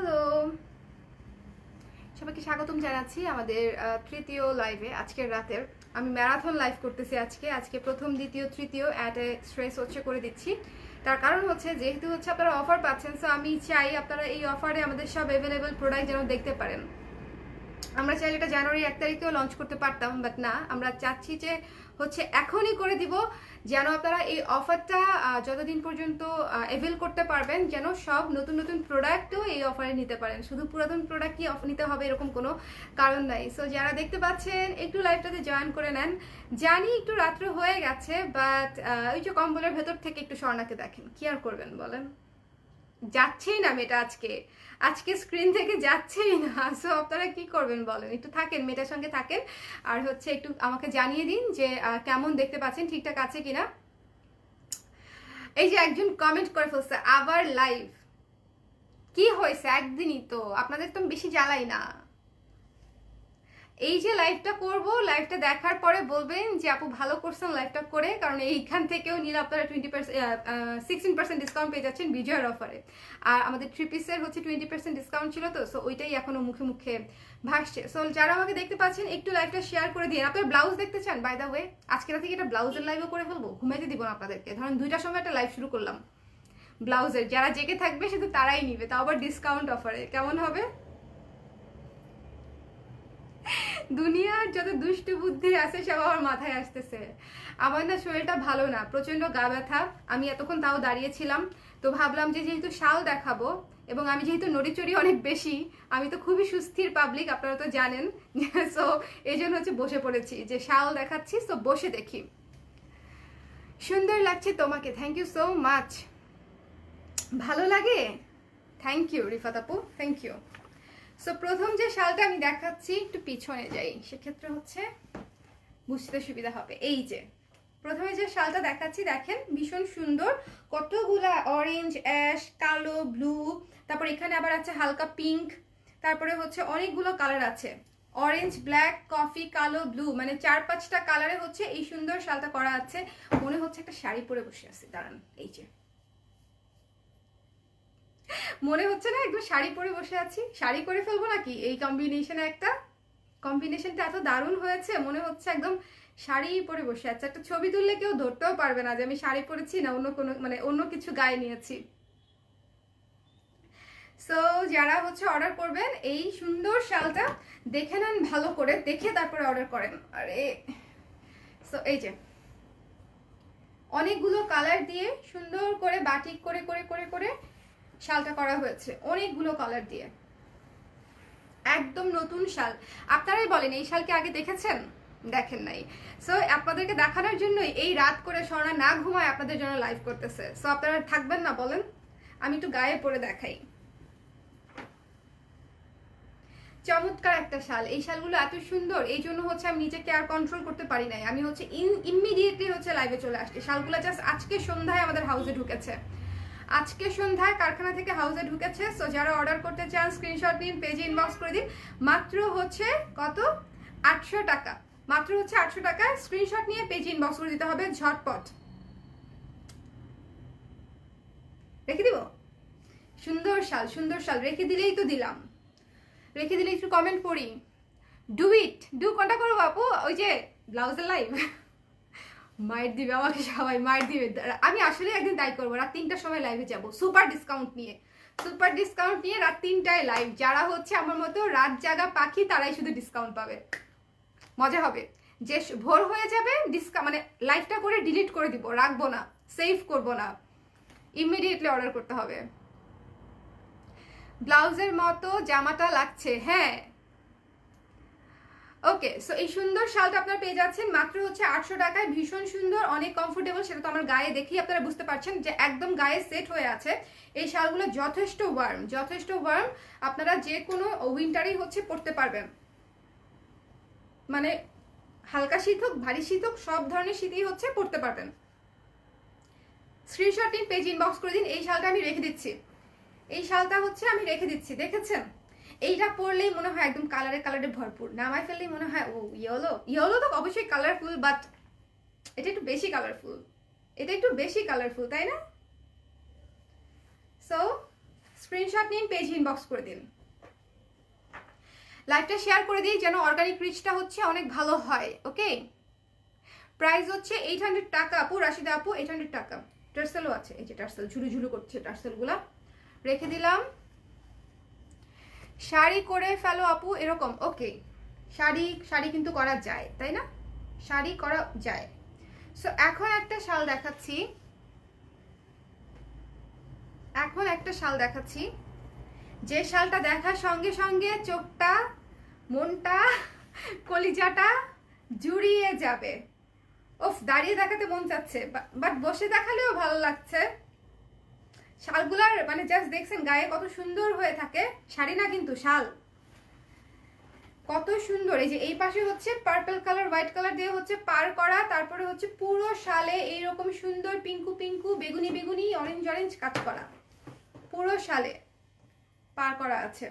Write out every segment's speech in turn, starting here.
Hello সবাইকে স্বাগতম জানাচ্ছি আমাদের তৃতীয় লাইভে আজকের রাতের। আমি ম্যারাথন লাইভ করতেছি আজকে। আজকে প্রথম, দ্বিতীয়, তৃতীয় অ্যাট এ স্ট্রেস হচ্ছে করে দিচ্ছি। তার কারণ হচ্ছে, যেহেতু হচ্ছে আপনারা অফার পাচ্ছেন সো আমি চাই আপনারা এই অফারে আমাদের সব অ্যাভেলেবেল প্রোডাক্ট যেন দেখতে পারেন। আমরা চাইলে এটা জানুয়ারি এক তারিখেও লঞ্চ করতে পারতাম বাট না। আমরা চাচ্ছি যে হচ্ছে এখনই করে দিব, যেন আপনারা এই অফারটা যতদিন পর্যন্ত অ্যাভেল করতে পারবেন, যেন সব নতুন নতুন প্রোডাক্টও এই অফারে নিতে পারেন। শুধু পুরাতন প্রোডাক্ট কি অফ নিতে হবে এরকম কোনো কারণ নাই। সো যারা দেখতে পাচ্ছেন, একটু লাইভটাতে জয়েন করে নেন। জানি একটু রাত্র হয়ে গেছে বাট ওই যে কম্বলের ভেতর থেকে একটু স্বর্ণাকে দেখেন। কি আর করবেন বলেন? যাচ্ছেই না মেয়েটা আজকে। আজকে স্ক্রিন থেকে যাচ্ছেই না। সো আপনারা কি করবেন বলেন? একটু থাকেন, মেয়েটার সঙ্গে থাকেন। আর হচ্ছে একটু আমাকে জানিয়ে দিন যে কেমন দেখতে পাচ্ছেন, ঠিকঠাক আছে কিনা। এই যে একজন কমেন্ট করে ফেলছে, আবার লাইভ কি হয়েছে? একদিনই তো। আপনাদের তো বেশি জ্বালাই না। এই যে লাইভটা করব লাইভটা দেখার পরে বলবেন যে, আপু, ভালো করছেন লাইভটা করে। কারণ এইখান থেকেও নিলে, আপনারা টোয়েন্টি সিক্সটিন পার্সেন্ট ডিসকাউন্ট পেয়ে যাচ্ছেন বিজয়ের অফারে আর আমাদের থ্রি পিসের হচ্ছে টোয়েন্টি পার্সেন্ট ডিসকাউন্ট ছিল তো সো ওইটাই এখনও মুখে মুখে ভাসছে। সো যারা আমাকে দেখতে পাচ্ছেন, একটু লাইভটা শেয়ার করে দিন আপনার ব্লাউজ দেখতে চান? বাই দ্য ওয়ে আজকে রাতে এটা ব্লাউজের লাইভও করে ফেলব? ঘুমাইতে দিব না আপনাদেরকে। ধরেন দুইটার সময় একটা লাইভ শুরু করলাম ব্লাউজের যারা জেগে থাকবে, শুধু তারাই নিবে। তাও আবার ডিসকাউন্ট অফারে কেমন হবে? দুনিয়ার যত দুষ্টু বুদ্ধি আছে সব আমার মাথায় আসতেছে। আমার না শরীরটা ভালো না প্রচণ্ড গা ব্যথা, আমি এতক্ষণ তাও দাঁড়িয়েছিলাম তো ভাবলাম যে যেহেতু শাল দেখাবো এবং আমি যেহেতু নড়িচড়ি অনেক বেশি, আমি তো খুবই সুস্থির পাবলিক আপনারা তো জানেন। সো এই জন্য হচ্ছে বসে পড়েছি, যে শাল দেখাচ্ছি তো বসে দেখি। সুন্দর লাগছে তোমাকে থ্যাংক ইউ সো মাচ ভালো লাগে? থ্যাংক ইউ রিফাত আপু থ্যাংক ইউ সো প্রথম যে শালটা আমি দেখাচ্ছি, একটু পিছনে যাই। সেক্ষেত্রে হচ্ছে বুঝতে সুবিধা হবে। এই যে, প্রথমে যে শালটা দেখাচ্ছি, দেখেন, ভীষণ সুন্দর। কতগুলা অরেঞ্জ অ্যাশ কালো ব্লু তারপর এখানে আবার আছে হালকা পিঙ্ক তারপরে হচ্ছে অনেকগুলো কালার আছে। অরেঞ্জ ব্ল্যাক কফি কালো ব্লু মানে চার পাঁচটা কালারে হচ্ছে এই সুন্দর শালটা করা আছে। মনে হচ্ছে একটা শাড়ি পরে বসে আছে। দাঁড়ান, এই যে। মনে হচ্ছে না একদম শাড়ি পরে বসে আছি। শাড়ি করে ফেলব নাকি? এই কম্বিনেশনে একটা কম্বিনেশনটা এত দারুণ হয়েছে, মনে হচ্ছে একদম শাড়ি পরে বসে আছে। একটা ছবি তুললে কেউ ধরতেও পারবে না যে আমি শাড়ি পরেছি না, অন্য কোনো মানে অন্য কিছু গায়ে নিয়েছি। সো যারা হচ্ছে অর্ডার করবেন, এই সুন্দর শালটা দেখে নেন ভালো করে, দেখে তারপরে অর্ডার করেন। আরে! সো এই যে। অনেকগুলো কালার দিয়ে সুন্দর করে বাটিক করে করে করে করে শালটা করা হয়েছে অনেকগুলো কালার দিয়ে। একদম নতুন শাল। আপনারাই বলেন, এই শালকে আগে দেখেছেন? দেখেন নাই। সো আপনাদেরকে দেখানোর জন্য এই রাত করে স্বর্ণা না ঘুমায় আপনাদের জন্য লাইভ করতেছে। সো আপনারা থাকবেন না, বলেন। আমি একটু গায়ে পরে দেখাই। চমৎকার একটা শাল। এই শালগুলো এত সুন্দর, এই জন্য হচ্ছে আমি নিজেকে আর কন্ট্রোল করতে পারি নাই। আমি হচ্ছে ইমিডিয়েটলি হচ্ছে লাইভে চলে আসছি। শালগুলো জাস্ট আজকে সন্ধ্যায় আমাদের হাউসে ঢুকেছে। আজকে সন্ধ্যায় কারখানা থেকে হাউসে ঢুকেছে সো যারা অর্ডার করতে চান স্ক্রিনশট নিন পেজে ইনবক্স করে দিন। মাত্র হচ্ছে কত? আটশো টাকা। মাত্র হচ্ছে আটশো টাকা। স্ক্রিনশট নিয়ে পেজে ইনবক্স করে দিতে হবে ঝটপট। রেখে দিব? সুন্দর শাল সুন্দর শাল। রেখে দিলেই তো দিলাম। রেখে দিলে একটু কমেন্ট পড়ি। ডু ইট ডু কোনটা করব বাপু ওই যে ব্লাউজের লাইভ মায়ের দিবে, আমাকে সবাই মায়ের দিবে। আমি আসলে একদিন তাই করব, রাত তিনটার সময় লাইভে যাব সুপার ডিসকাউন্ট নিয়ে। সুপার ডিসকাউন্ট নিয়ে রাত তিনটায় লাইভ যারা হচ্ছে আমার মতো রাত জাগা পাখি, তারাই শুধু ডিসকাউন্ট পাবে। মজা হবে। যে ভোর হয়ে যাবে ডিসকা মানে লাইভটা করে ডিলিট করে দিব, রাখব না সেভ করব না। ইমিডিয়েটলি অর্ডার করতে হবে। ব্লাউজের মতো জামাটা লাগছে হ্যাঁ ওকে সো এই সুন্দর শালটা আপনারা পেয়ে যাচ্ছেন। মাত্র হচ্ছে আটশো টাকায়, ভীষণ সুন্দর, অনেক কমফোর্টেবল সেটা তো আমার গায়ে দেখেই আপনারা বুঝতে পারছেন যে একদম গায়ে সেট হয়ে আছে। এই শালগুলো যথেষ্ট ওয়ার্ম যথেষ্ট ওয়ার্ম আপনারা যে কোনো উইন্টারই হচ্ছে পরতে পারবেন। মানে হালকা শীত হোক, ভারী শীত হোক, সব ধরনের শীতই হচ্ছে পরতে পারবেন। স্ক্রিনশট নিন পেজ ইনবক্স করে দিন, এই শালটা আমি রেখে দিচ্ছি। এই শালটা হচ্ছে আমি রেখে দিচ্ছি, দেখেছেন? এইটা পরলেই মনে হয় একদম কালারে কালারে ভরপুর। নামায় ফেললেই মনে হয়, ও ইয়েলো ইয়েলো তো অবশ্যই কালারফুল বাট এটা একটু বেশি কালারফুল এটা একটু বেশি কালারফুল তাই না? সো স্ক্রিনশট নিন পেজ ইনবক্স করে দিন। লাইভটা শেয়ার করে দিই যেন অর্গানিক রিচটা হচ্ছে অনেক ভালো হয় ওকে প্রাইস হচ্ছে এইট হান্ড্রেড টাকা। আপু, রাশিদা আপু এইট হান্ড্রেড টাকা। টার্সেলও আছে। এই যে টার্সেল ঝুলু ঝুলু করছে টার্সেলগুলা রেখে দিলাম। শাড়ি করে ফেলো আপু, এরকম ওকে শাড়ি শাড়ি কিন্তু করা যায়, তাই না? শাড়ি করা যায়। সো এখন একটা শাল দেখাচ্ছি। এখন একটা শাল দেখাচ্ছি। যে শালটা দেখার সঙ্গে সঙ্গে চোখটা, মনটা, কলিজাটা জুড়িয়ে যাবে। ওফ দাঁড়িয়ে দেখাতে মন চাচ্ছে বাট বসে দেখালেও ভালো লাগছে। শালগুলার মানে জাস্ট দেখছেন গায়ে কত সুন্দর হয়ে থাকে। শাড়ি না কিন্তু, শাল। কত সুন্দর। এই যে এই পাশে হচ্ছে পার্পল কালার হোয়াইট কালার দিয়ে হচ্ছে পার করা, তারপরে হচ্ছে পুরো শালে এইরকম সুন্দর পিঙ্কু পিঙ্কু বেগুনি বেগুনি অরেঞ্জ অরেঞ্জ কাজ করা। পুরো শালে পার করা আছে।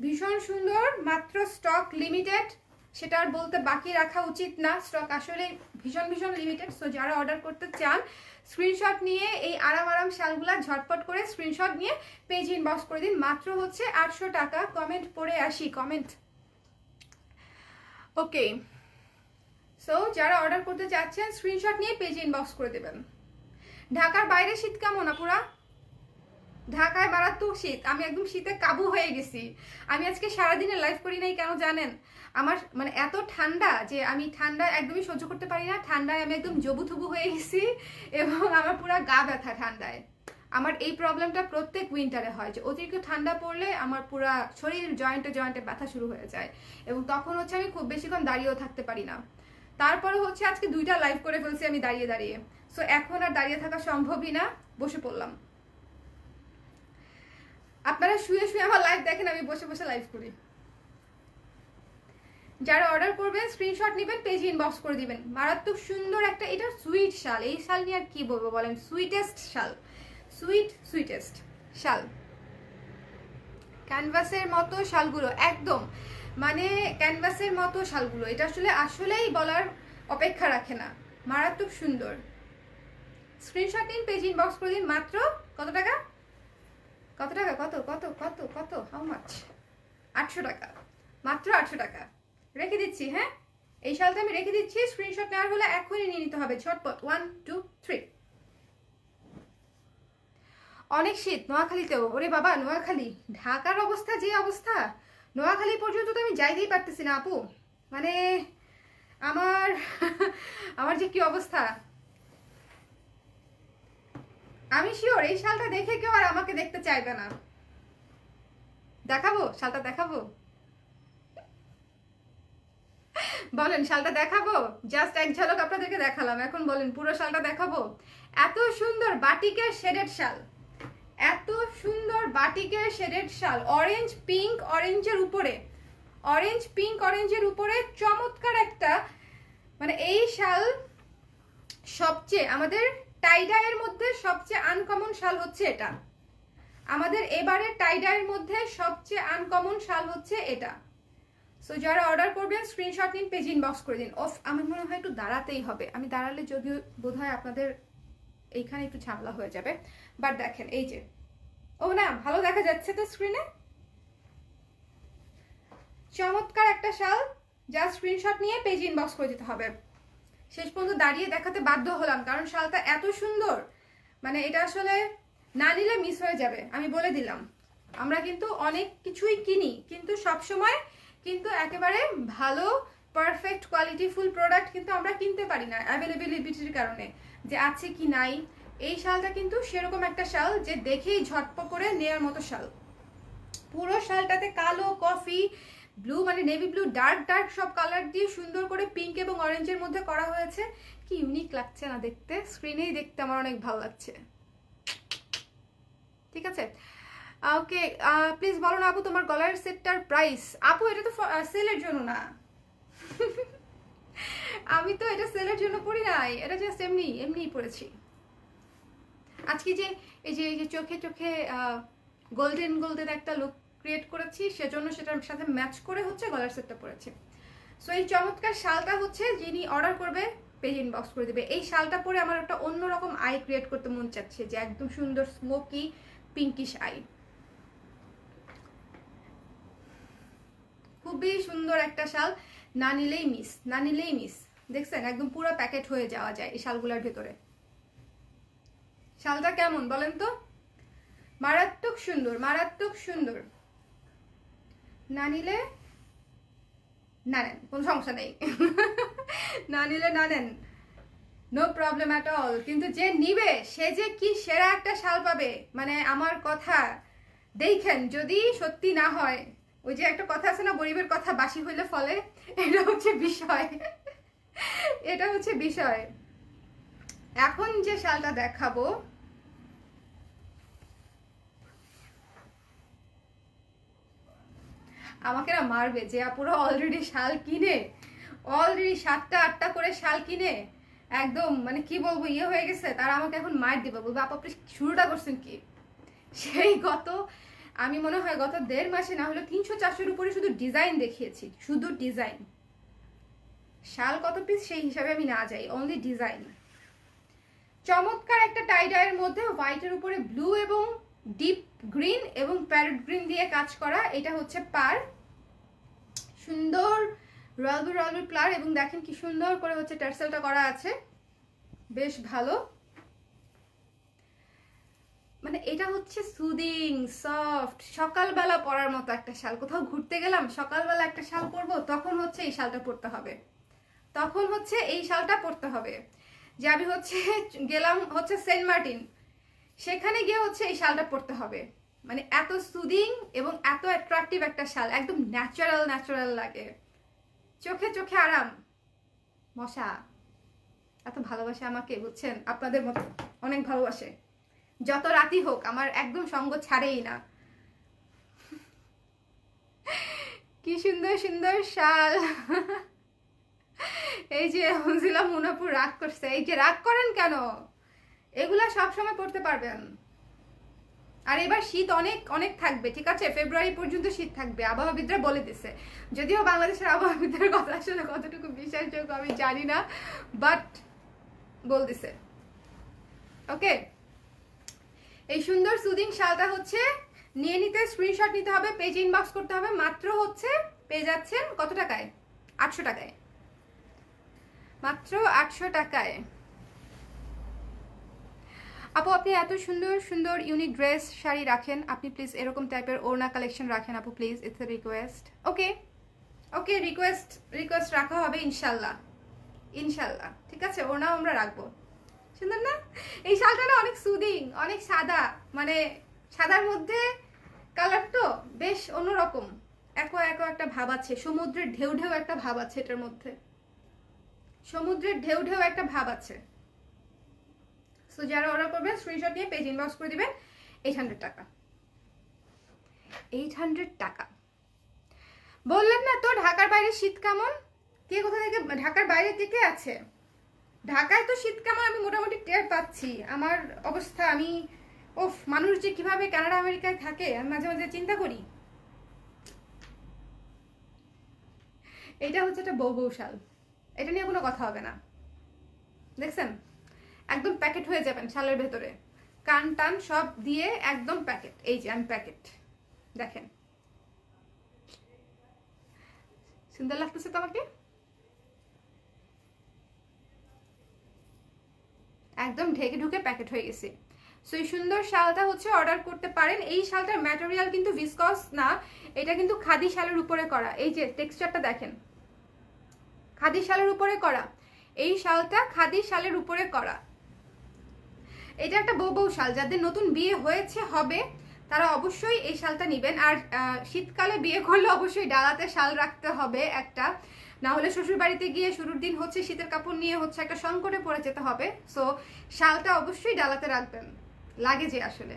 ভীষণ সুন্দর, মাত্র স্টক লিমিটেড সেটা আর বলতে বাকি রাখা উচিত না। স্টক আসলে ভীষণ ভীষণ লিমিটেড সো যারা অর্ডার করতে চান স্ক্রিনশট নিয়ে এই আরাম আরাম শালগুলা ঝটপট করে স্ক্রিনশট নিয়ে পেজ ইনবক্স করে দিন। মাত্র হচ্ছে আটশো টাকা। কমেন্ট পড়ে আসি কমেন্ট ওকে সো যারা অর্ডার করতে চাচ্ছেন স্ক্রিনশট নিয়ে পেজ ইনবক্স করে দেবেন। ঢাকার বাইরে শীত কেমন, আপুরা? ঢাকায় মারাত্মক শীত। আমি একদম শীতে কাবু হয়ে গেছি। আমি আজকে সারাদিনে লাইভ করি নাই, কেন জানেন? আমার মানে এত ঠান্ডা যে আমি ঠান্ডা একদমই সহ্য করতে পারি না। ঠান্ডায় আমি একদম জবু থবু হয়ে গেছি এবং আমার পুরো গা ব্যথা ঠান্ডায়। আমার এই প্রবলেমটা প্রত্যেক উইন্টারে হয় যে অতিরিক্ত ঠান্ডা পড়লে আমার পুরা শরীর জয়েন্টে জয়েন্টে ব্যথা শুরু হয়ে যায় এবং তখন হচ্ছে আমি খুব বেশিক্ষণ দাঁড়িয়েও থাকতে পারি না। তারপরে হচ্ছে আজকে দুইটা লাইভ করে ফেলছি আমি দাঁড়িয়ে দাঁড়িয়ে। সো এখন আর দাঁড়িয়ে থাকা সম্ভবই না, বসে পড়লাম। আপনারা শুয়ে শুয়ে আমার লাইভ দেখেন, আমি বসে বসে লাইভ করি। যারা অর্ডার করবেন স্ক্রিনশট নেবেন পেজ ইনবক্স করে দিবেন। মারাত্মক সুন্দর একটা, এটা সুইট শাল। এই শাল নিয়ে আর কি বলব বলেন? সুইটেস্ট শাল। সুইট সুইটেস্ট শাল। ক্যানভাসের মতো শালগুলো, একদম। মানে ক্যানভাসের মতো শালগুলো। এটা আসলে, আসলেই বলার অপেক্ষা রাখে না। মারাত্মক সুন্দর। স্ক্রিনশট নিন পেজ ইনবক্স করে দিন। মাত্র কত টাকা? কত টাকা? কত কত কত কত? হাউ মাছ আটশো টাকা। মাত্র আটশো টাকা। রেখে দিচ্ছি হ্যাঁ? এই শালটা আমি রেখে দিচ্ছি স্ক্রিনশট নেওয়ার হলে এখনই নিয়ে নিতে হবে, ঝটপট। ওয়ান টু থ্রি অনেক শীত, নোয়াখালীতেও। ওরে বাবা, নোয়াখালী। ঢাকার অবস্থা, যে অবস্থা। নোয়াখালী পর্যন্ত তো আমি যাইতেই পারতেছি না, আপু। মানে আমার আমার যে কি অবস্থা? আমি শিওর এই শালটা দেখে কেউ আর আমাকে দেখতে চাইবে না। দেখাবো? শালটা দেখাবো? বলেন, শালটা দেখাবো? জাস্ট এক ঝলক আপনাদেরকে দেখালাম। এখন বলেন, পুরো শালটা দেখাবো? এত সুন্দর বাটিকের শেডেড শাল। এত সুন্দর বাটিকের শেডেড শাল। অরেঞ্জ পিঙ্ক অরেঞ্জের উপরে। অরেঞ্জ পিঙ্ক অরেঞ্জের উপরে চমৎকার একটা মানে এই শাল সবচেয়ে আমাদের টাইডাইয়ের মধ্যে সবচেয়ে আনকমন শাল হচ্ছে এটা। আমাদের এবারে টাইডাইয়ের মধ্যে সবচেয়ে আনকমন শাল হচ্ছে এটা। সো যারা অর্ডার করবেন স্ক্রিনশট নিন পেজ ইনবক্স করে দিন। অফ আমার মনে হয় একটু দাঁড়াতেই হবে। আমি দাঁড়ালে যদিও বোধ আপনাদের এইখানে একটু ঝামেলা হয়ে যাবে। বাট দেখেন, এই যে। ও না, ভালো দেখা যাচ্ছে তো স্ক্রিনে চমৎকার একটা শাল। যা স্ক্রিনশট নিয়ে পেজ ইনবক্স করে দিতে হবে। শেষ পর্যন্ত দাঁড়িয়ে দেখাতে বাধ্য হলাম, কারণ শালটা এত সুন্দর। মানে এটা আসলে না নিলে মিস হয়ে যাবে, আমি বলে দিলাম। আমরা কিন্তু অনেক কিছুই কিনি, কিন্তু সব সময় কিন্তু একেবারে ভালো পারফেক্ট কোয়ালিটি ফুল প্রোডাক্ট কিন্তু আমরা কিনতে পারি না অ্যাভেলেবিলিটির কারণে, যে আছে কি নাই। এই শালটা কিন্তু সেরকম একটা শাল যে দেখেই ঝটপ করে নেওয়ার মতো শাল। পুরো শালটাতে কালো, কফি ব্লু মানে নেভি ব্লু ডার্ক ডার্ক সব কালার দিয়ে সুন্দর করে পিঙ্ক এবং অরেঞ্জের মধ্যে করা হয়েছে। কি ইউনিক লাগছে না দেখতে? স্ক্রিনেই দেখতে আমার অনেক ভালো লাগছে। ঠিক আছে? ওকে প্লিজ বলো না আপু, তোমার গলার সেটটার প্রাইস আপু, এটা তো সেলের জন্য না। আমি তো এটা সেলের জন্য পড়ি নাই। এটা জাস্ট এমনি, এমনিই পড়েছি আজকে যে, এই যে এই যে চোখে চোখে গোল্ডেন গোল্ডেন একটা লুক ক্রিয়েট করেছি, সেজন্য সেটার সাথে ম্যাচ করে হচ্ছে গলার সেটটা পরেছি। সো এই চমৎকার শালটা হচ্ছে যিনি অর্ডার করবে পেজ ইনবক্স করে দেবে। এই শালটা পরে আমার একটা অন্যরকম আই ক্রিয়েট করতে মন চাচ্ছে, যে একদম সুন্দর স্মোকি পিঙ্কিশ আই খুবই সুন্দর একটা শাল, না নিলেই মিস না নিলেই মিস দেখছেন? একদম পুরো প্যাকেট হয়ে যাওয়া যায় এই শালগুলোর ভেতরে। শালটা কেমন বলেন তো? মারাত্মক সুন্দর মারাত্মক সুন্দর। না নিলে না নেন, কোনো সমস্যা নেই। না নিলে না নেন নো প্রবলেম অ্যাট অল কিন্তু যে নিবে, সে যে কি সেরা একটা শাল পাবে মানে আমার কথা দেখেন, যদি সত্যি না হয়, ওই যে একটা কথা আছে না, গরিবের কথা বাসি হইলে ফলে, এটা হচ্ছে বিষয়। এটা হচ্ছে বিষয়। এখন যে শালটা দেখাবো আমাকে না মারবে। যে আপুরা অলরেডি শাল কিনে অলরেডি সাতটা, আটটা করে শাল কিনে, একদম মানে কি বলব ইয়ে হয়ে গেছে, তারা আমাকে এখন মার দিবে। বলব আপু আপনি শুরুটা করছেন কি? সেই গত, আমি মনে হয় গত দেড় মাসে না হলে তিনশো চারশোর উপরে শুধু ডিজাইন দেখিয়েছি, শুধু ডিজাইন শাল কত পিস সেই হিসাবে আমি না যাই অনলি ডিজাইন চমৎকার একটা টাইডাইয়ের মধ্যে হোয়াইটের উপরে ব্লু এবং ডিপ গ্রিন এবং প্যারেট গ্রিন দিয়ে কাজ করা, এটা হচ্ছে পার। সুন্দর রয়ালবু রয়ালবু প্লার এবং দেখেন কি সুন্দর করে হচ্ছে টার্সেলটা করা আছে। বেশ ভালো। মানে এটা হচ্ছে সুদিং সফট সকালবেলা পরার মতো একটা শাল। কোথাও ঘুরতে গেলাম, সকালবেলা একটা শাল পরবো, তখন হচ্ছে এই শালটা পরতে হবে। তখন হচ্ছে এই শালটা পরতে হবে। যে আমি হচ্ছে গেলাম হচ্ছে সেন্ট মার্টিন সেখানে গিয়ে হচ্ছে এই শালটা পরতে হবে। মানে এত সুদিং এবং এত অ্যাট্রাকটিভ একটা শাল, একদম ন্যাচারাল ন্যাচারাল লাগে। চোখে চোখে আরাম। মশা, এত ভালোবাসে আমাকে, বুঝছেন? আপনাদের মতো অনেক ভালোবাসে। যত রাতি হোক, আমার একদম সঙ্গ ছাড়েই না। কি সুন্দর সুন্দর শাল। এই যে হজিলা মুনাপুর রাগ করছে। এই যে রাগ করেন কেন? এগুলা সব সময় পড়তে পারবেন। আর এবার শীত অনেক অনেক থাকবে, ঠিক আছে? ফেব্রুয়ারি পর্যন্ত শীত থাকবে, আবহাওয়াবিদরা বলে দিছে। যদিও বাংলাদেশের আবহাওয়াবিদদের কথা আসলে কতটুকু বিশ্বাসযোগ্য আমি জানি না বাট বল দিছে। ওকে এই সুন্দর সুদিং শালটা হচ্ছে, নিয়ে নিতে স্ক্রিনশট নিতে হবে পেজ ইনবক্স করতে হবে, মাত্র হচ্ছে, পেয়ে যাচ্ছেন কত টাকায়? আটশো টাকায়। মাত্র আটশো টাকায়। আপু, আপনি এত সুন্দর সুন্দর ইউনিক ড্রেস শাড়ি রাখেন। আপনি প্লিজ এরকম টাইপের ওড়না কালেকশন রাখেন আপু please it's a request okay okay request request রাখা হবে ইনশাল্লাহ। ইনশাল্লাহ, ঠিক আছে? ওড়নাও আমরা রাখব। সুন্দর না? এই শালটা না অনেক সুদিং অনেক সাদা মানে সাদার মধ্যে কালার তো বেশ অন্যরকম। একো একো একটা ভাব আছে, সমুদ্রের ঢেউ ঢেউ একটা ভাব আছে এটার মধ্যে। সমুদ্রের ঢেউ ঢেউ একটা ভাব আছে। সো যারা অর্ডার করবেন স্ক্রিনশট নিয়ে পেজ ইনবক্স করে দিবেন এইট হান্ড্রেড টাকা। এইট হান্ড্রেড টাকা। বললেন না তো, ঢাকার বাইরে শীত কেমন? কে কোথা থেকে, ঢাকার বাইরে থেকে আছে? ঢাকায় তো শীত কেমন, আমি মোটামুটি টের পাচ্ছি। আমার অবস্থা, আমি, ওফ, মানুষ যে কীভাবে কানাডা, আমেরিকায় থাকে, আমি মাঝে মাঝে চিন্তা করি। এটা হচ্ছে একটা বউ এটা নিয়ে কোনো কথা হবে না। দেখছেন? একদম প্যাকেট হয়ে যাবেন শালের ভেতরে। কান টান সব দিয়ে একদম প্যাকেট এই যে, আমি প্যাকেট দেখেন। সুন্দর লাগতেছে তোমাকে একদম ঢেকে ঢুকে প্যাকেট হয়ে গেছে। সো এই সুন্দর শালটা হচ্ছে অর্ডার করতে পারেন। এই শালটার ম্যাটেরিয়াল কিন্তু ভিসকস না, এটা কিন্তু খাদি শালের উপরে করা। এই যে টেক্সচারটা দেখেন। খাদি শালের উপরে করা। এই শালটা খাদি শালের উপরে করা। এটা একটা বউ বউ শাল, যাদের নতুন বিয়ে হয়েছে, হবে, তারা অবশ্যই এই শালটা নেবেন। আর শীতকালে বিয়ে করলে অবশ্যই ডালাতে শাল রাখতে হবে একটা। না হলে শ্বশুর বাড়িতে গিয়ে শুরুর দিন হচ্ছে শীতের কাপড় নিয়ে হচ্ছে একটা সংকটে পড়ে যেতে হবে। সো শালটা অবশ্যই ডালাতে রাখবেন। লাগে যে আসলে।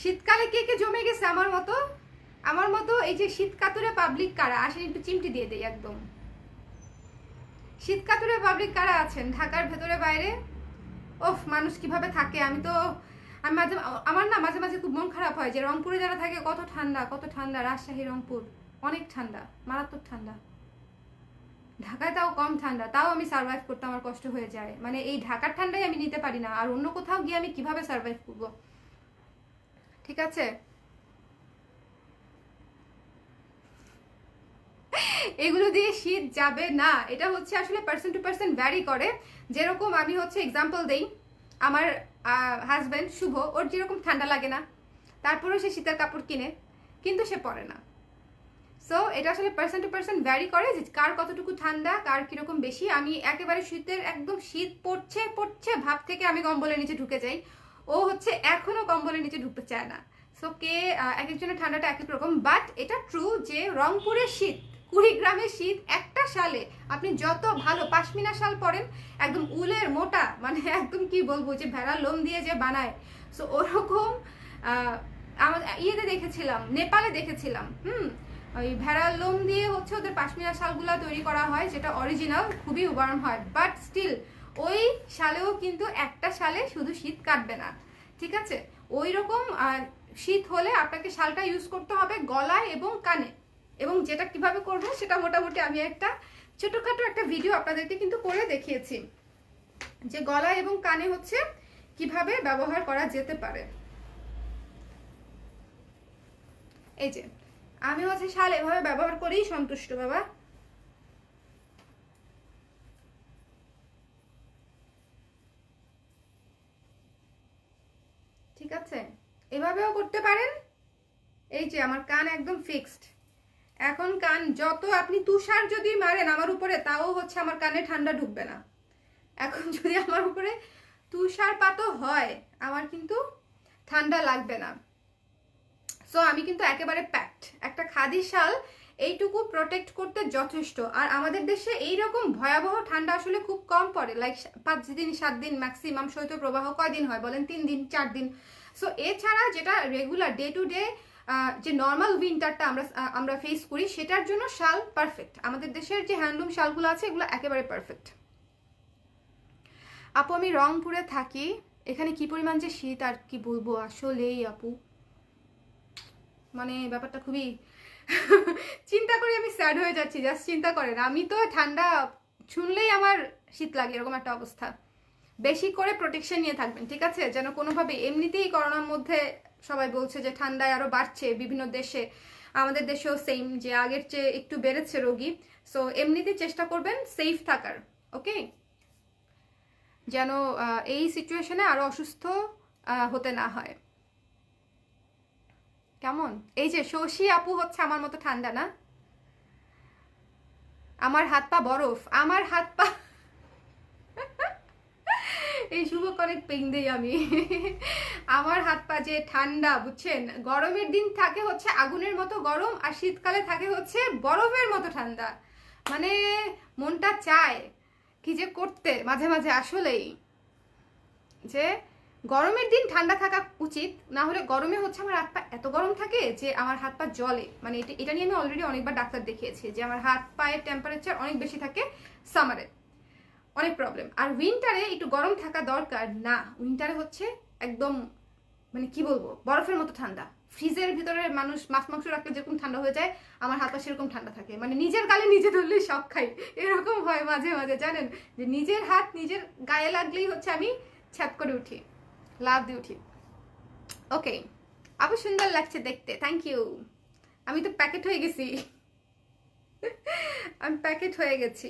শীতকালে কে কে জমে গেছে আমার মতো? আমার মতো এই যে শীত কাতুরে পাবলিক কারা? আসেন একটু চিমটি দিয়ে দেই একদম। শীত কাতুরে পাবলিক কারা আছেন? ঢাকার ভেতরে, বাইরে? ওফ, মানুষ কীভাবে থাকে? আমি তো, আমি মাঝে, আমার না মাঝে মাঝে খুব মন খারাপ হয় যে রংপুরে যারা থাকে, কত ঠান্ডা কত ঠান্ডা। রাজশাহী, রংপুর, অনেক ঠান্ডা, মারাত্মক ঠান্ডা। ঢাকায় তাও কম ঠান্ডা। তাও আমি সার্ভাইভ করতে আমার কষ্ট হয়ে যায়। মানে এই ঢাকার ঠান্ডাই আমি নিতে পারি না। আর অন্য কোথাও গিয়ে আমি কীভাবে সার্ভাইভ করব? ঠিক আছে? এগুলো দিয়ে শীত যাবে না। এটা হচ্ছে আসলে পার্সন টু পার্সন ভ্যারি করে। যেরকম আমি হচ্ছে এক্সাম্পল দেই, আমার হাজব্যান্ড শুভ, ওর যেরকম ঠান্ডা লাগে না, তারপরেও সে শীতের কাপড় কিনে, কিন্তু সে পরে না। সো এটা আসলে পার্সন টু পার্সন ভ্যারি করে যে কার কতটুকু ঠান্ডা, কার কীরকম বেশি। আমি একেবারে শীতের একদম শীত পড়ছে পড়ছে ভাব থেকে আমি কম্বলের নিচে ঢুকে যাই। ও হচ্ছে এখনও কম্বলের নিচে ঢুকতে চায় না। সো কে এক একজনের ঠান্ডাটা এক এক রকম বাট এটা ট্রু যে রংপুরের শীত কুড়িগ্রামের শীত একটা সালে আপনি যত ভালো পাশমিনা শাল পরেন, একদম উলের মোটা মানে একদম কি বলব যে ভেড়ার লোম দিয়ে যে বানায়। সো ওরকম আমাদের ইয়েতে দেখেছিলাম, নেপালে দেখেছিলাম, হুম? ওই ভেড়ার লোম দিয়ে হচ্ছে ওদের পাশমিনা শালগুলা তৈরি করা হয়, যেটা অরিজিনাল খুবই উদাহরণ হয়। বাট স্টিল ওই শালেও কিন্তু একটা শালে শুধু শীত কাটবে না, ঠিক আছে? ওই রকম শীত হলে আপনাকে শালটা ইউজ করতে হবে গলায় এবং কানে। এবং যেটা কীভাবে করব সেটা মোটামুটি আমি একটা ছোটখাটো একটা ভিডিও আপনাদেরকে কিন্তু করে দেখিয়েছি, যে গলায় এবং কানে হচ্ছে কীভাবে ব্যবহার করা যেতে পারে। এই যে আমি হচ্ছে শাল এভাবে ব্যবহার করেই সন্তুষ্ট বাবা। ঠিক আছে? এভাবেও করতে পারেন? এই যে, আমার কান একদম ফিক্সড এখন কান, যত আপনি তুষার যদি মারেন আমার উপরে, তাও হচ্ছে আমার কানে ঠান্ডা ঢুকবে না। এখন যদি আমার উপরে তুষারপাতও হয়, আমার কিন্তু ঠান্ডা লাগবে না। সো আমি কিন্তু একেবারে প্যাকড একটা খাদি শাল, এইটুকু প্রোটেক্ট করতে যথেষ্ট। আর আমাদের দেশে এই রকম ভয়াবহ ঠান্ডা আসলে খুব কম পড়ে। লাইক পাঁচ দিন, সাত দিন ম্যাক্সিমাম শৈত্যপ্রবাহ কয়দিন হয় বলেন? তিন দিন, চার দিন। সো এছাড়া যেটা রেগুলার ডে টু ডে যে নর্মাল উইন্টারটা আমরা আমরা ফেস করি, সেটার জন্য শাল পারফেক্ট আমাদের দেশের যে হ্যান্ডলুম শালগুলো আছে, এগুলো একেবারে পারফেক্ট আপু, আমি রংপুরে থাকি। এখানে কি পরিমাণ যে শীত, আর কি বলব? আসলেই আপু। মানে ব্যাপারটা খুবই চিন্তা করে আমি স্যাড হয়ে যাচ্ছি জাস্ট চিন্তা করেন। আমি তো ঠান্ডা, শুনলেই আমার শীত লাগে, এরকম একটা অবস্থা। বেশি করে প্রোটেকশন নিয়ে থাকবেন, ঠিক আছে? যেন কোনোভাবে এমনিতেই করোনার মধ্যে সবাই বলছে যে ঠান্ডায় আরও বাড়ছে, বিভিন্ন দেশে, আমাদের দেশেও সেম যে আগের চেয়ে একটু বেড়েছে রোগী। সো এমনিতেই চেষ্টা করবেন সেফ থাকার ওকে যেন এই সিচুয়েশনে আরও অসুস্থ হতে না হয়। কেমন? এই যে শশী আপু হচ্ছে আমার মতো ঠান্ডা, না? আমার হাত পা বরফ, আমার হাত পা এই শুভক অনেক পেং দেই আমি। আমার হাত পা যে ঠান্ডা, বুঝছেন? গরমের দিন থাকে হচ্ছে আগুনের মতো গরম আর শীতকালে থাকে হচ্ছে বরফের মতো ঠান্ডা। মানে মনটা চায় কি যে করতে মাঝে মাঝে আসলেই। যে গরমের দিন ঠান্ডা থাকা উচিত, না হলে গরমে হচ্ছে আমার হাত পা এত গরম থাকে যে আমার হাত পা জলে মানে এটা এটা নিয়ে আমি অলরেডি অনেকবার ডাক্তার দেখিয়েছি যে আমার হাত পায়ের টেম্পারেচার অনেক বেশি থাকে সামারে অনেক প্রবলেম আর উইন্টারে একটু গরম থাকা দরকার, না উইন্টারে হচ্ছে একদম মানে কি বলব, বরফের মতো ঠান্ডা। ফ্রিজের ভিতরে মানুষ মাছ, মাংস রাখলে যেরকম ঠান্ডা হয়ে যায়, আমার হাত পা সেরকম ঠান্ডা থাকে। মানে নিজের গালে নিজে ধরলে সব খাই। এরকম হয় মাঝে মাঝে, জানেন? যে নিজের হাত, নিজের গায়ে লাগলেই হচ্ছে আমি ছ্যাপ করে উঠি লাভ দিয়ে উঠি। ওকে আবার সুন্দর লাগছে দেখতে থ্যাংক ইউ আমি তো প্যাকেট হয়ে গেছি। আমি প্যাকেট হয়ে গেছি।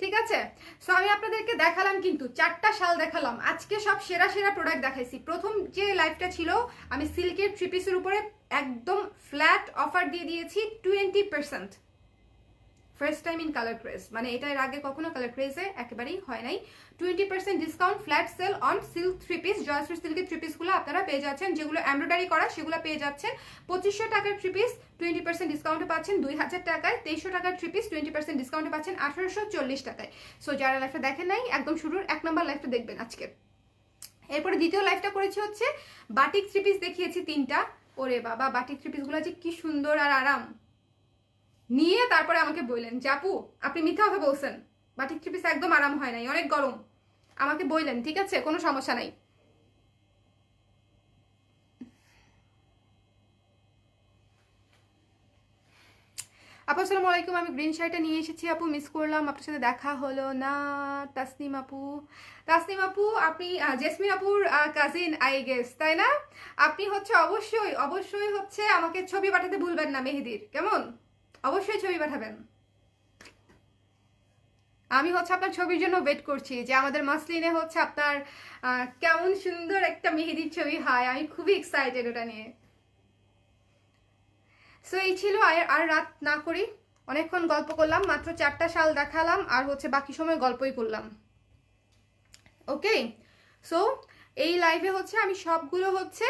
ঠিক আছে? সো আমি আপনাদেরকে দেখালাম কিন্তু, চারটা শাল দেখালাম। আজকে সব সেরা সেরা প্রোডাক্ট দেখাইছি। প্রথম যে লাইফটা ছিল, আমি সিল্কের থ্রি পিসের উপরে একদম ফ্ল্যাট অফার দিয়ে দিয়েছি twenty percent first time in colour craze মানে এটা এর আগে কখনো কালার ক্রেজে একেবারেই হয় নাই। Twenty percent discount flat sale on silk three piece Joyshree সিল্কের থ্রি পিসগুলো আপনারা পেয়ে যাচ্ছেন। যেগুলো এমব্রয়ডারি করা, সেগুলো পেয়ে যাচ্ছেন। পঁচিশশো টাকার থ্রি পিস টোয়েন্টি পার্সেন্ট ডিসকাউন্টে পাচ্ছেন দুই হাজার টাকায়। তেইশশো টাকার থ্রি পিস টোয়েন্টি পার্সেন্ট ডিসকাউন্টে পাচ্ছেন আঠারোশো চল্লিশ টাকায়। সো যারা লাইফটা দেখেন নাই, একদম শুরুর এক নম্বর লাইফটা দেখবেন আজকে। এরপরে দ্বিতীয় লাইফটা করেছি হচ্ছে বাটিক থ্রি পিস দেখিয়েছি তিনটা। ওরে বাবা বাটিক থ্রি পিসগুলো যে কি সুন্দর আর আরাম। নিয়ে তারপরে আমাকে বললেন জাপু আপনি মিথ্যা কথা বলছেন। বাটিক থ্রি একদম আরাম হয় নাই, অনেক গরম। আমাকে বললেন ঠিক আছে? কোনো সমস্যা নাই। আপু, আসসালামু আলাইকুম। আমি গ্রিন শাড়িটা নিয়ে এসেছি, আপু মিস করলাম। আপনার সাথে দেখা হলো না। তাসনিম আপু। তাসনিম আপু, আপনি জেসমিন আপুর কাজিন আই গেস তাই না? আপনি হচ্ছে অবশ্যই অবশ্যই হচ্ছে আমাকে ছবি পাঠাতে ভুলবেন না মেহেদির। কেমন? অবশ্যই ছবি পাঠাবেন। আমি হচ্ছে আপনার ছবির জন্য ওয়েট করছি যে আমাদের মাসলিনে হচ্ছে আপনার কেমন সুন্দর একটা মেহেদির ছবি হয়। আমি খুবই এক্সাইটেড ওটা নিয়ে। সো এই ছিল আর রাত না করি। অনেকক্ষণ গল্প করলাম, মাত্র চারটা সাল দেখালাম, আর হচ্ছে বাকি সময় গল্পই করলাম। ওকে সো এই লাইভে হচ্ছে আমি সবগুলো হচ্ছে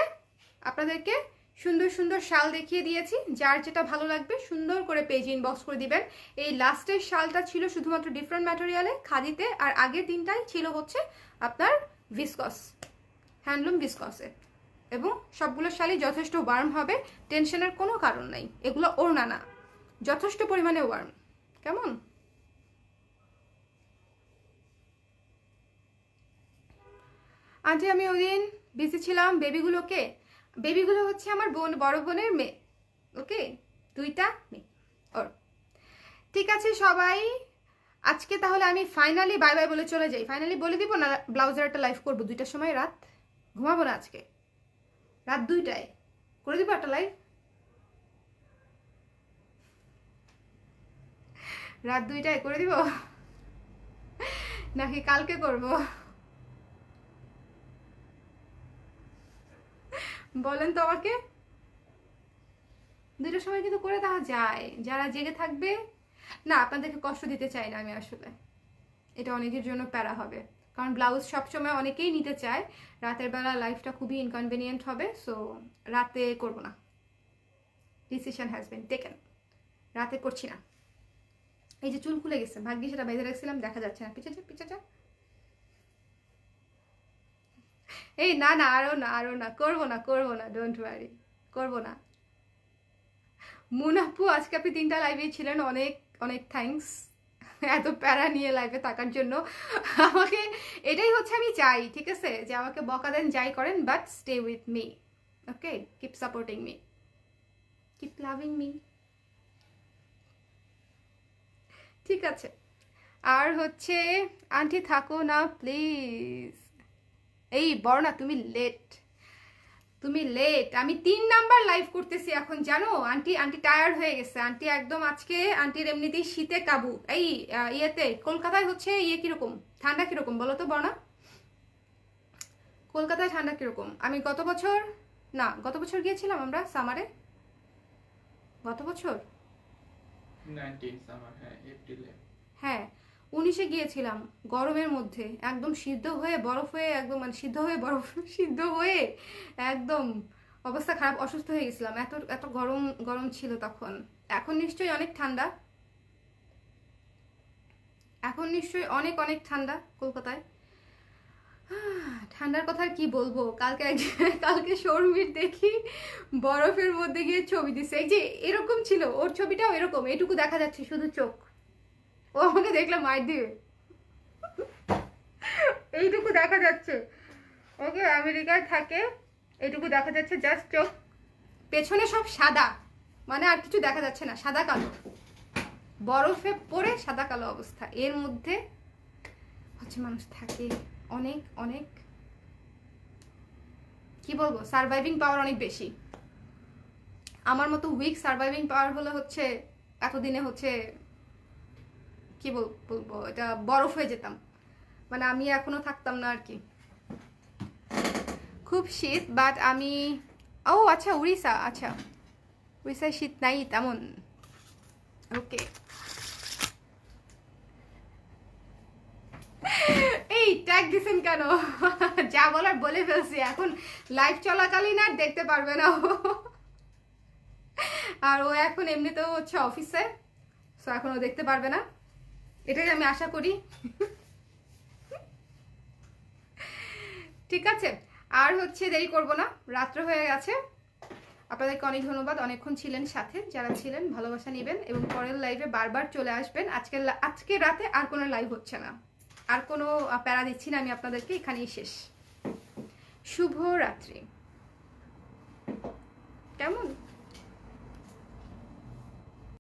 আপনাদেরকে সুন্দর সুন্দর শাল দেখিয়ে দিয়েছি। যার যেটা ভালো লাগবে, সুন্দর করে পেজ ইনবক্স করে দিবেন। এই লাস্টের শালটা ছিল শুধুমাত্র ডিফারেন্ট ম্যাটেরিয়ালে খাদিতে, আর আগের দিনটাই ছিল হচ্ছে আপনার ভিসকস হ্যান্ডলুম ভিসকসে এবং সবগুলো শালই যথেষ্ট ওয়ার্ম হবে টেনশনের কোনো কারণ নাই। এগুলো ওড়না না, যথেষ্ট পরিমাণে ওয়ার্ম কেমন? আন্টি আমি ওই দিন বিজি ছিলাম বেবিগুলোকে বেবিগুলো হচ্ছে আমার বোন, বড় বোনের মেয়ে। ওকে? দুইটা মেয়ে। ওর। ঠিক আছে সবাই, আজকে তাহলে আমি ফাইনালি বাই বাই বলে চলে যাই। ফাইনালি বলে দিব না, ব্লাউজের একটা লাইভ করব দুইটার সময়, রাত। ঘুমাবো না আজকে। রাত দুইটায়। করে দিব একটা লাইভ রাত দুইটায় করে দিব? নাকি কালকে করব? বলেন তো আমাকে। দুইটার সময় কিন্তু করে দেওয়া যায়। যারা জেগে থাকবে, না, আপনাদেরকে কষ্ট দিতে চাই না আমি আসলে। এটা অনেকের জন্য প্যারা হবে। কারণ ব্লাউজ সবসময় অনেকেই নিতে চায়। রাতের বেলা লাইফটা খুবই ইনকনভিনিয়েন্ট হবে সো রাতে করব না। ডিসিশন হ্যাজ বিন টেকেন রাতে করছি না। এই যে চুল খুলে গেছে, ভাগ্যে সেটা বেঁধে রাখছিলাম, দেখা যাচ্ছে না। পিছে যা পিছে যা এই, না না, আরও না আরও না, করব না করব না ডোন্ট ওয়ারি করব না। মুনাপু, আজকে আপনি তিনটা লাইভে ছিলেন, অনেক অনেক থ্যাঙ্কস এত প্যারা নিয়ে লাইভে থাকার জন্য। আমাকে এটাই হচ্ছে আমি চাই, ঠিক আছে? যে আমাকে বকা দেন, যাই করেন but stay with me okay keep supporting me keep loving me ঠিক আছে। আর হচ্ছে, আন্টি থাকো না প্লিজ এই বর্ণা তুমি লেট তুমি লেট আমি তিন নাম্বার লাইভ করতেছি এখন জানো? আন্টি আন্টি টায়ার্ড হয়ে গেছে। আন্টি একদম আজকে আন্টির এমনিতেই শীতে কাবু। এই ইয়েতে কলকাতায় হচ্ছে ইয়ে কীরকম? ঠান্ডা কীরকম বলো তো বর্ণা কলকাতায় ঠান্ডা কীরকম? আমি গত বছর না গত বছর গিয়েছিলাম আমরা সামারে গত বছর? হ্যাঁ উনিশে গিয়েছিলাম গরমের মধ্যে, একদম সিদ্ধ হয়ে বরফ হয়ে, একদম মানে সিদ্ধ হয়ে বরফ, সিদ্ধ হয়ে একদম অবস্থা খারাপ, অসুস্থ হয়ে গেছিলাম। এত এত গরম গরম ছিল তখন। এখন নিশ্চয়ই অনেক ঠান্ডা। এখন নিশ্চয়ই অনেক অনেক ঠান্ডা কলকাতায়। ঠান্ডার কথা কি বলব? কালকে কালকে শর্মির দেখি বরফের মধ্যে গিয়ে ছবি দিছে। এই যে এরকম ছিল, ওর ছবিটাও এরকম, এটুকু দেখা যাচ্ছে শুধু চোখ। ও আমাকে দেখলে মার দিবে। এইটুকু দেখা যাচ্ছে। ওকে, আমেরিকায় থাকে, এইটুকু দেখা যাচ্ছে জাস্ট চোখ। পেছনে সব সাদা। মানে আর কিছু দেখা যাচ্ছে না, সাদা কালো। বরফে পড়ে সাদা কালো অবস্থা। এর মধ্যে হচ্ছে মানুষ থাকে অনেক অনেক। কি বলব? সার্ভাইভিং পাওয়ার অনেক বেশি। আমার মতো উইক সার্ভাইভিং পাওয়ার হলে হচ্ছে, এতদিনে হচ্ছে কি বলব? এটা বরফ হয়ে যেতাম। মানে আমি এখনও থাকতাম না আর কি। খুব শীত বাট আমি, ও আচ্ছা উড়িষ্যা আচ্ছা। উড়িষ্যায় শীত নাই তেমন। ওকে। এই ট্যাগ দিছেন কেন? যা বলার বলে ফেলছি। এখন লাইভ চলাকালীন আর দেখতে পারবে না। আর ও এখন এমনিতেও হচ্ছে অফিসে সো এখন ও দেখতে পারবে না। এটাই আমি আশা করি। ঠিক আছে, আর হচ্ছে দেরি করব না, রাত্র হয়ে গেছে। আপনাদেরকে অনেক ধন্যবাদ, অনেকক্ষণ ছিলেন সাথে, যারা ছিলেন, ভালোবাসা নেবেন এবং পরের লাইভে বারবার চলে আসবেন। আজকে আজকে রাতে আর কোনো লাইভ হচ্ছে না। আর কোনো প্যারা দিচ্ছি না আমি আপনাদেরকে, এখানেই শেষ। শুভ রাত্রি কেমন?